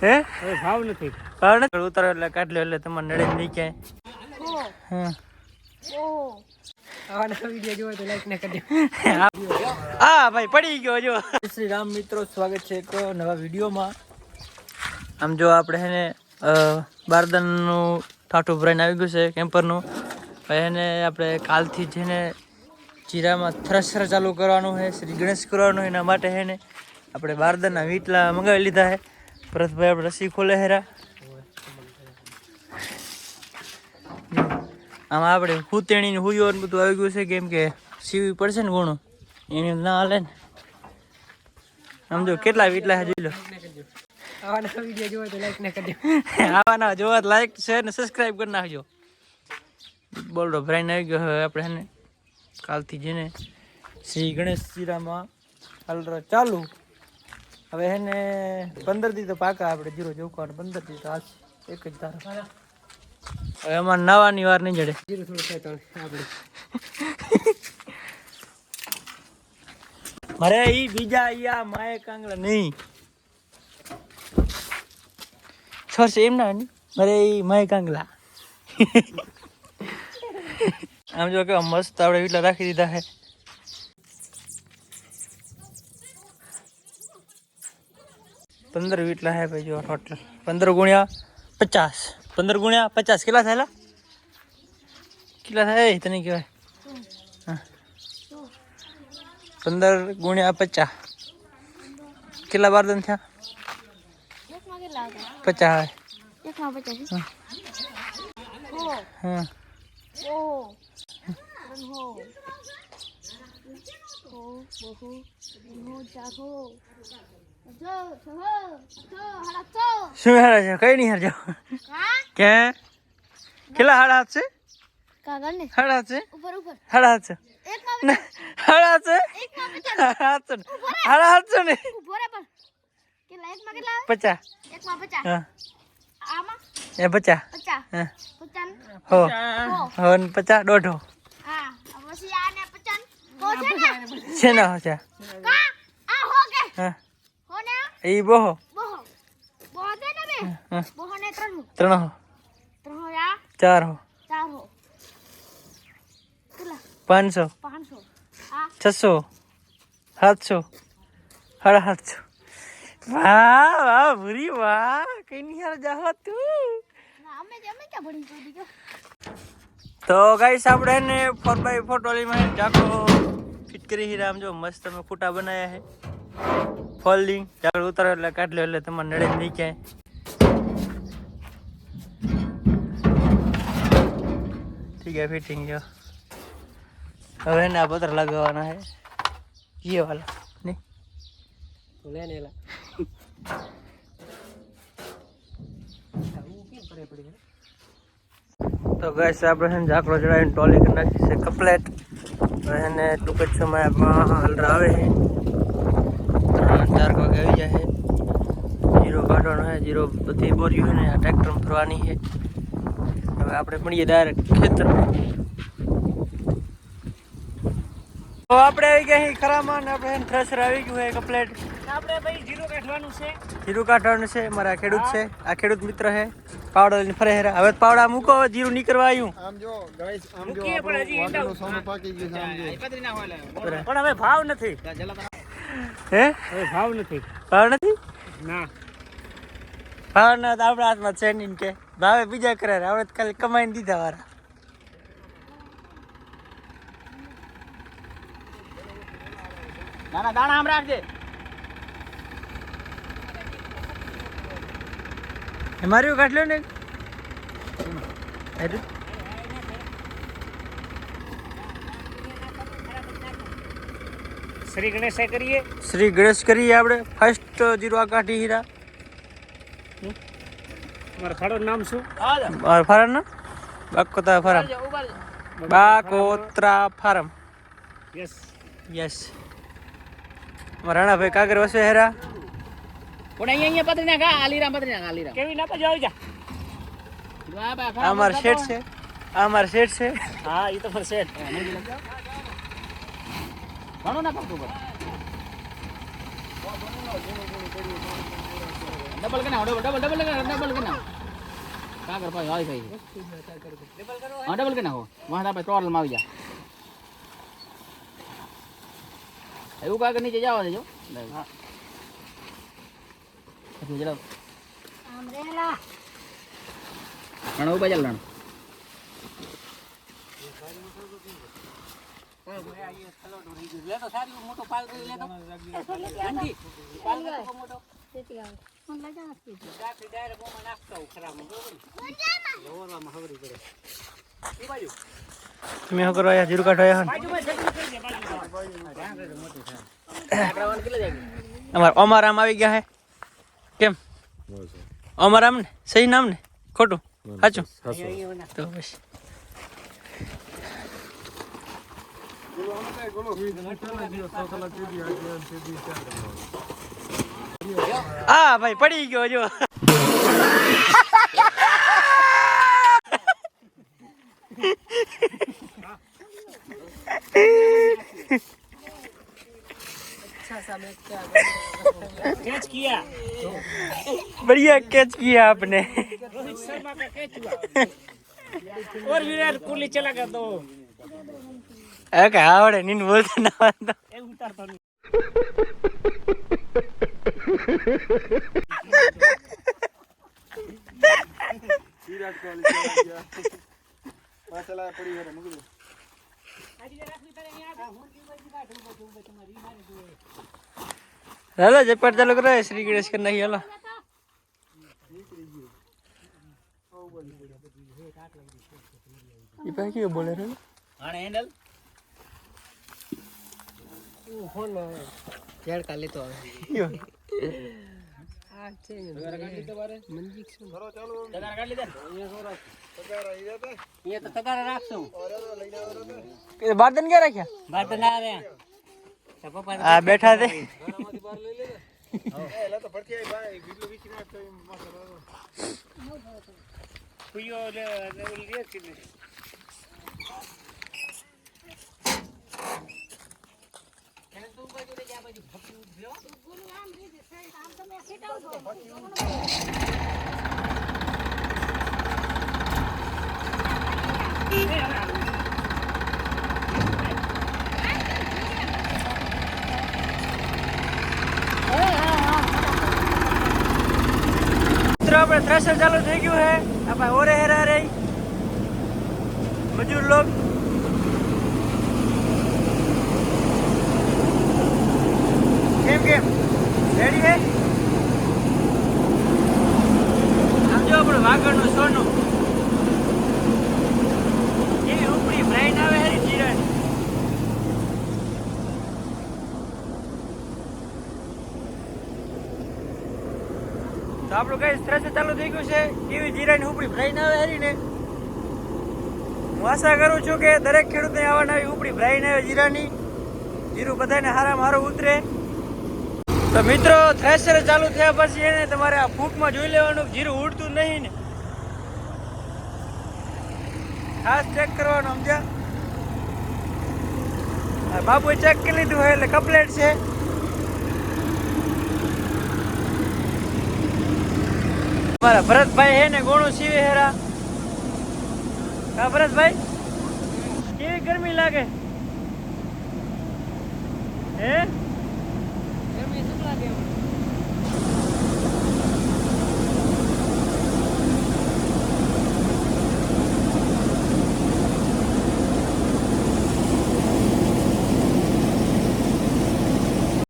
હે? ભાવ નથી. ભાવ નથી. ઉતારો એટલે કાઢ લો એટલે તમારે નડે નહીં ક્યાંય. હા. આવાના વીડિયો જોવો તો લાઈક ના કરજો હા. ભાઈ પડી ગયો જો. શ્રી રામ મિત્રો સ્વાગત છે એક નવા વિડીયોમાં આમ જો આપણે એને બારદાનનું ઠાઠું ભરાઈને આવી ગયું છે કેમ્પરનું એને આપણે કાલથી જેને જીરામાં થ્રસર ચાલુ કરવાનું છે શ્રી ગણેશ કરવાનું એના માટે છે ને આપણે બારદાનના વીટલા મંગાવી લીધા છે ભરતભાઈ આપણે રસી ખોલે હેરા આમાં આપણે હુતેણી હુયો ને બધું આવી ગયું છે કેમ કે સીવી પડશે ને ઘણું એને ના હાલે ને આમ જો કેટલા વીટલા જોઈ લો આવાના વીડિયો તો લાઈક જોવા શેર ને સબસ્ક્રાઇબ કરી નાખજો બોલો ભરાઈને આવી ગયો હવે આપણે કાલથી જઈને શ્રી ગણેશ હાલરો ચાલુ હવે એને પંદર દી તો પાકા આપણે જીરો જોખવાનું પંદર દી તો આજ એક જ તાર હવે એમાં નવાની વાર નહીં જડે. જીરો થોડું થાય તો આપણે મારે ઈ બીજા આ માએ કાંગલા નહીં. છોરશે એમ ના ની? મારે ઈ માય કાંગલા આમ જો કે મસ્ત આપણે એટલા રાખી દીધા છે પંદર વીટલા હે ભાઈ જો ટોટલ. પંદર ગુણ્યા પચાસ. પંદર ગુણ્યા પચાસ. કેટલા થયેલા? કેટલા થાય? તને કહેવાય. પંદર ગુણ્યા પચાસ. કેટલા થયા એકમાં કેટલા હતા પચાસ. હા. બહુ શું હારા છે? કઈ નહીં હારજો. કા? કેટલા હાડા હાથ છે? હાડા હાથ છે? હાડા હાથ છે? હાડા હાથ છે? હાડા હાથ છે ને. હાડા હાથ છે ને? પચાસ. હા. એ પચાસ. પચાસ. હા. પચાસ હો. દોઢો. છે ને? છે ને હો છે કા આ હો કે હા હો ને એ બોહો બહો બહો દે ને બે હા બહો ને ત્રણ હો ત્રણ હો ત્રણ હો આ ચાર હો ચાર હો કેટલા પાંચસો પાંચસો આ છસો સાતસો સાડા સાતસો વાહ વાહ ભૂરી વાહ કઈ નહીં હાર જાહો તું ના અમે અમે ક્યાં ભણી કરી દીધો તો ગાઈસ આપણે ને ફોર બાય ફોર ટ્રોલીમાં જાકો ફિટ કરી હીરા આમ જો મસ્ત અમે ફૂટા બનાવ્યા છે ફોલ્ડિંગ જાકડ ઉતારો એટલે કાઢ લો એટલે તમારે નડે જ નહીં ક્યાંય ઠીક છે ફિટિંગ જો હવે એને આ પત્ર લગાવવાના છે ये वाला नहीं લે ને એલા તો ગેસ આપણે છે ને ઝાકડો ચડાવીને ટોલી કરી નાખી છે કમ્પ્લેટ હવે એને ટૂંક જ સમયમાં હલરા આવે છે ત્રણ આવી જાય છે. જીરો કાઢવાનો છે જીરો બધી બોર્યું છે ને આ ટ્રેક્ટરમાં ફરવાની છે. હવે આપણે મળીએ ડાયરેક્ટ ખેતર તો આપણે આવી ગયા છીએ ખરામાં ને આપણે થ્રેસર આવી ગયું છે કમ્પ્લેટ આપણે ભાઈ જીરું કાઢવાનું છે. જીરું કાઢવાનું છે મારા ખેડૂત છે આ ખેડૂત મિત્ર છે. પાવડા લઈને ફરે હેરા હવે પાવડા મૂકો હવે જીરું નીકળવા આવ્યું. આમ જો ગાઈસ આમ જો પણ હજી ઈંડા સોનું પાકી ગયું છે આમ જો. પણ હવે ભાવ નથી. હે? હવે ભાવ નથી. ભાવ નથી? ના. ભાવ ના આપણા હાથમાં છે નહીં કે. ભાવે બીજા કરે આપણે ખાલી કમાઈને દીધા વાળા. ના ના દાણા આમ રાખજે. માર્યું કાઢ લ્યો ને. શ્રી ગણેશાય કરીએ. શ્રી ગણેશ કરીએ આપણે. ફર્સ્ટ જીરો કાઠી હીરા. મારા ખાડો નામ શું? મારા ફારમ ના? Bakota farm. Bakotra farm. Yes yes Ranabhai કાગર વસે હેરા. પણ અહીંયા અહીંયા પતરી નાખ આલીરામ પતરી નાખ આલીરામ કેવી ના પછી આવી અમાર શેઠ છે. અમાર શેઠ છે. હા એ તો ફર શેઠ. ઘણું ના પડતું ડબલ કે ના ડબલ ડબલ ડબલ ડબલ કે ના કા કર ભાઈ આવી ભાઈ હા ડબલ કે નાખો. વાહ આપણે ટોટલમાં આવી જા એવું કાગર નીચે જવા દેજો હજુ જરા આમ રેલા લણો ઊભા ચાલ તમે શું કરવા આવ્યા જીરું કાઢવા આવ્યા અમાર અમાર આવી ગયા હે? કેમ? અમારામ ને? સહી નામ ને? ખોટું? સાચું? તો બસ. હા ભાઈ પડી ગયો જો कैच किया बढ़िया कैच किया आपने रोहित शर्मा का कैच हुआ और विराट कोहली चला गया तो હવે કે આવડે નીન બોલતો ના આવડતો. એ ઉતારતો વિરાટ કોહલી આ પડી ગયા મૂકી હાલો જપટ ચાલુ કરો શ્રી ગણેશ કરી નાખી હાલો. એ પાસે બોલે રે આને હેન્ડલ યો. તગારા કાઢી લીધા પગાર આવી ગયા તા? અહીંયા તો તગારા રાખશું ઓરે તો લઈને આવ્યો તો. એ બારદાન ક્યાં રાખ્યા બાદન તો ના રે પપ્પા આ બેઠા તે તો આવી ને ને કે નહીં. મિત્રો આપણે થ્રેશર ચાલુ થઈ ગયું છે. આપણે ઓરે હેરા રહી મજૂર લોક. કેમ કેમ? રેડી હે સમજો આપણે વાગડનું સોનું. એવી ઉપડી બ્રાઇન આવે હેરી જીરણ તો આપણું કઈ સ્ટ્રેસ ચાલુ થઈ ગયું છે? કેવી જીરાની ઉપડી ભરાઈને આવે હરી ને? હું આશા કરું છું કે દરેક ખેડૂતને આવા નવી ઉપડી ભરાઈને આવે જીરાની જીરું બધાને હારામાં હારું ઉતરે. તો મિત્રો, થ્રેશર ચાલુ થયા પછી એને તમારે આ ફૂંકમાં જોઈ લેવાનું, જીરું ઉડતું નહીં ને. ખાસ ચેક કરવાનું, સમજ્યા? આ બાબુએ ચેક કરી લીધું હોય એટલે કમ્પ્લેટ છે. મારા ભરતભાઈ હે ને ગોણું સીવે હેરા હા, ભરતભાઈ? કેવી ગરમી લાગે? હે?